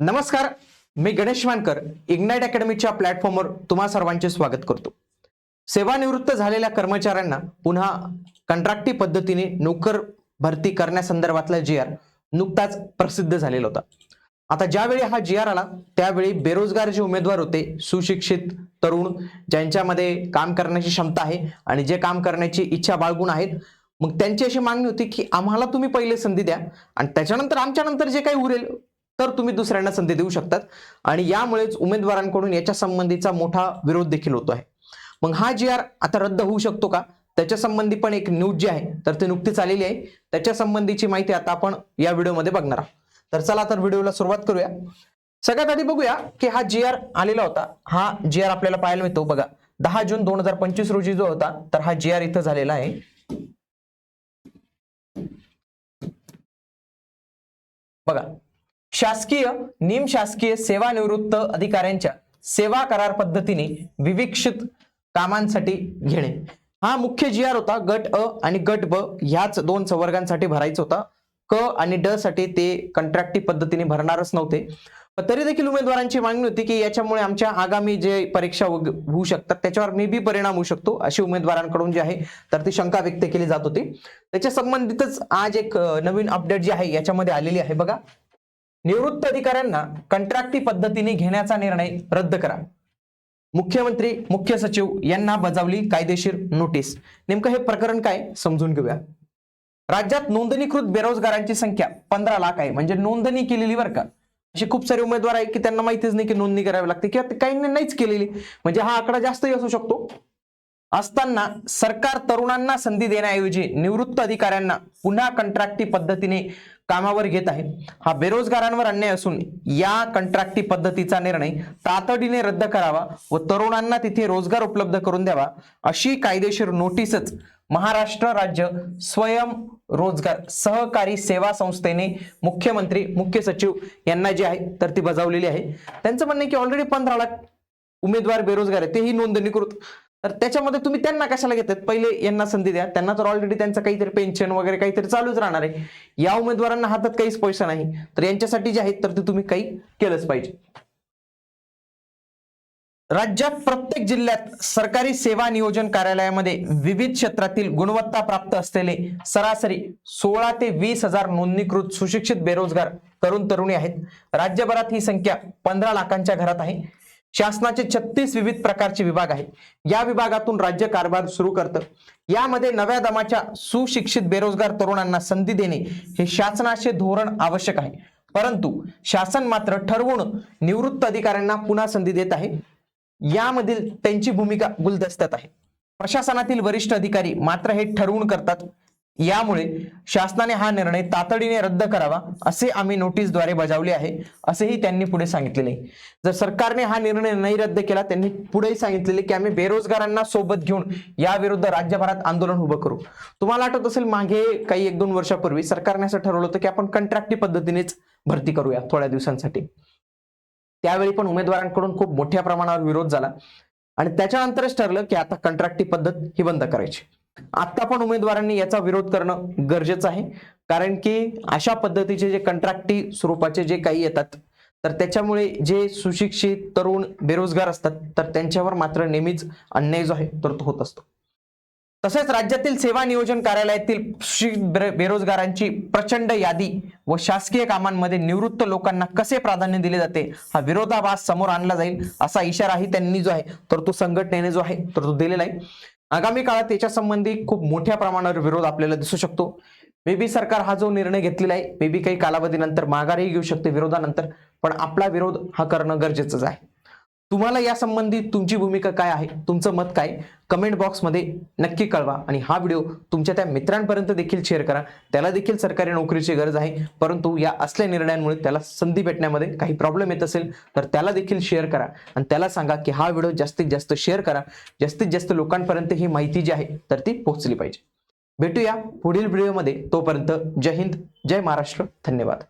नमस्कार मी गणेश मानकर इग्नाइट अकॅडमीच्या प्लॅटफॉर्मवर तुम्हा सर्वांचे स्वागत करतो. सेवानिवृत्त झालेल्या कर्मचाऱ्यांना पुन्हा कंत्राटी पद्धतीने नोकर भरती करण्यासंदर्भातला जी आर नुकताच प्रसिद्ध झालेला होता. आता ज्यावेळी हा जी आर आला त्यावेळी बेरोजगार जे उमेदवार होते सुशिक्षित तरुण ज्यांच्यामध्ये काम करण्याची क्षमता आहे आणि जे काम करण्याची इच्छा बाळगून आहेत. मग त्यांची अशी मागणी होती की आम्हाला तुम्ही पहिले संधी द्या आणि त्याच्यानंतर आमच्या नंतर जे काही उरेल तर तुम्ही दुसऱ्यांना संधी देऊ शकतात. आणि यामुळेच उमेदवारांकडून याच्या संबंधीचा मोठा विरोध देखील होतो आहे मग हा जी आर आता रद्द होऊ शकतो का? त्याच्या संबंधी पण एक न्यूज जी आहे तर ती नुकतीच आलेली आहे. त्याच्या संबंधीची माहिती आता आपण या व्हिडिओमध्ये बघणार आहोत. तर चला तर व्हिडिओला सुरुवात करूया. सगळ्यात आधी बघूया की हा जी आर आलेला होता. हा जी आर आपल्याला पाहायला मिळतो. बघा दहा जून दोन हजार पंचवीस रोजी जो होता तर हा जी आर इथं झालेला आहे. बघा शासकीय निमशासकीय सेवानिवृत्त अधिकाऱ्यांच्या सेवा करार पद्धतीने विविक्षित कामांसाठी घेणे. हा मुख्य जी आर होता गट अ आणि गट ब ह्याच दोन संवर्गांसाठी भरायचा होता. क आणि ड साठी ते कंत्राटी पद्धतीने भरणारच नव्हते. पण तरी देखील उमेदवारांची मागणी होती की याच्यामुळे आमच्या आगामी जे परीक्षा होऊ शकतात त्याच्यावर मे बी परिणाम होऊ शकतो अशी उमेदवारांकडून जी आहे तर ती शंका व्यक्त केली जात होती. त्याच्या संबंधितच आज एक नवीन अपडेट जी आहे याच्यामध्ये आलेली आहे बघा. निवृत्त अधिकाऱ्यांना कंत्राटी पद्धतीने घेण्याचा निर्णय रद्द करा. मुख्यमंत्री मुख्य सचिव यांना बजावली कायदेशीर नोटीस. नेमकं हे प्रकरण काय समजून घेऊया. राज्यात नोंदणीकृत बेरोजगारांची संख्या पंधरा लाख आहे. म्हणजे नोंदणी केलेली बरं का. असे खूप सारे उमेदवार आहे की त्यांना माहितीच नाही की नोंदणी करावी लागते किंवा ते काहींनी नाहीच केलेली. म्हणजे हा आकडा जास्तही असू शकतो. असताना सरकार तरुणांना संधी देण्याऐवजी निवृत्त अधिकाऱ्यांना पुन्हा कंत्राटी पद्धतीने कामावर घेत आहे हा बेरोजगारांवर अन्याय असून या कंत्राटी पद्धतीचा निर्णय तातडीने रद्द करावा व तरुणांना तिथे रोजगार उपलब्ध करून द्यावा अशी कायदेशीर नोटीसच महाराष्ट्र राज्य स्वयं रोजगार सहकारी सेवा संस्थेने मुख्यमंत्री मुख्य सचिव यांना जी आहे तर ती बजावलेली आहे. त्यांचं म्हणणं आहे की ऑलरेडी पंधरा लाख उमेदवार बेरोजगार आहेत. तेही नोंदणीकृत तर त्याच्यामध्ये तुम्ही त्यांना कशाला घेतात? पहिले यांना संधी द्या. त्यांना तर ऑलरेडी त्यांचं काहीतरी पेन्शन वगैरे काहीतरी चालूच राहणार आहे. या उमेदवारांना हातात काहीच पैसा नाही. तर यांच्यासाठी जे आहेत तर ते तुम्ही काही केलंच पाहिजे. राज्यात प्रत्येक जिल्ह्यात सरकारी सेवा नियोजन कार्यालयामध्ये विविध क्षेत्रातील गुणवत्ता प्राप्त असलेले सरासरी सोळा ते वीस हजार नोंदणीकृत सुशिक्षित बेरोजगार तरुण तरुणी आहेत. राज्यभरात ही संख्या पंधरा लाखांच्या घरात आहे. शासनाचे छत्तीस विविध प्रकारचे विभाग आहेत. या विभागातून राज्य कारभार सुरू करतं. यामध्ये नव्या दमाच्या सुशिक्षित बेरोजगार तरुणांना संधी देणे हे शासनाचे धोरण आवश्यक आहे. परंतु शासन मात्र ठरवून निवृत्त अधिकाऱ्यांना पुन्हा संधी देत आहे. यामधील त्यांची भूमिका गुलदस्त्यात आहे. प्रशासनातील वरिष्ठ अधिकारी मात्र हे ठरवून करतात. यामुळे शासनाने हा निर्णय तातडीने रद्द करावा असे आम्ही नोटीसद्वारे बजावले आहे असेही त्यांनी पुढे सांगितलेले. जर सरकारने हा निर्णय नाही रद्द केला त्यांनी पुढे सांगितलेले की आम्ही बेरोजगारांना सोबत घेऊन याविरुद्ध राज्यभरात आंदोलन उभं करू. तुम्हाला आठवत असेल मागे काही एक दोन वर्षापूर्वी सरकारने असं ठरवलं होतं की आपण कंत्राटी पद्धतीनेच भरती करूया थोड्या दिवसांसाठी. त्यावेळी पण उमेदवारांकडून खूप मोठ्या प्रमाणावर विरोध झाला. आणि त्याच्यानंतरच ठरलं की आता कंत्राटी पद्धत ही बंद करायची. आता पण उमेदवारांनी याचा विरोध करणं गरजेचं आहे. कारण की अशा पद्धतीचे जे कंत्राटी स्वरूपाचे जे काही येतात तर त्याच्यामुळे जे सुशिक्षित तरुण बेरोजगार असतात तर त्यांच्यावर मात्र नेहमीच अन्याय जो आहे तर तो होत असतो. तसेच राज्यातील सेवा नियोजन कार्यालयातील बेरोजगारांची प्रचंड यादी व शासकीय कामांमध्ये निवृत्त लोकांना कसे प्राधान्य दिले जाते हा विरोधाभास समोर आणला जाईल असा इशाराही त्यांनी जो आहे तर तो संघटनेने जो आहे तर तो दिलेला आहे. आगामी काळात त्याच्या संबंधी खूप मोठ्या प्रमाणावर विरोध आपल्याला दिसू शकतो. बेबी सरकार हा जो निर्णय घेतलेला आहे बेबी काही कालावधीनंतर माघारही घेऊ शकते विरोधानंतर पण आपला विरोध हा करणं गरजेचंच आहे. तुम्हाला या संबंधी तुमची भूमिका काय आहे? तुमचं मत काय? कमेंट बॉक्समध्ये नक्की कळवा आणि हा व्हिडिओ तुमच्या त्या मित्रांपर्यंत देखील शेअर करा. त्याला देखील सरकारी नोकरीची गरज आहे. परंतु या असल्या निर्णयांमुळे त्याला संधी भेटण्यामध्ये काही प्रॉब्लेम येत असेल तर त्याला देखील शेअर करा. आणि त्याला सांगा की हा व्हिडिओ जास्तीत जास्त शेअर करा. जास्तीत जास्त लोकांपर्यंत ही माहिती जी आहे तर ती पोहोचली पाहिजे. भेटूया पुढील व्हिडिओमध्ये तोपर्यंत जय हिंद जय महाराष्ट्र. धन्यवाद.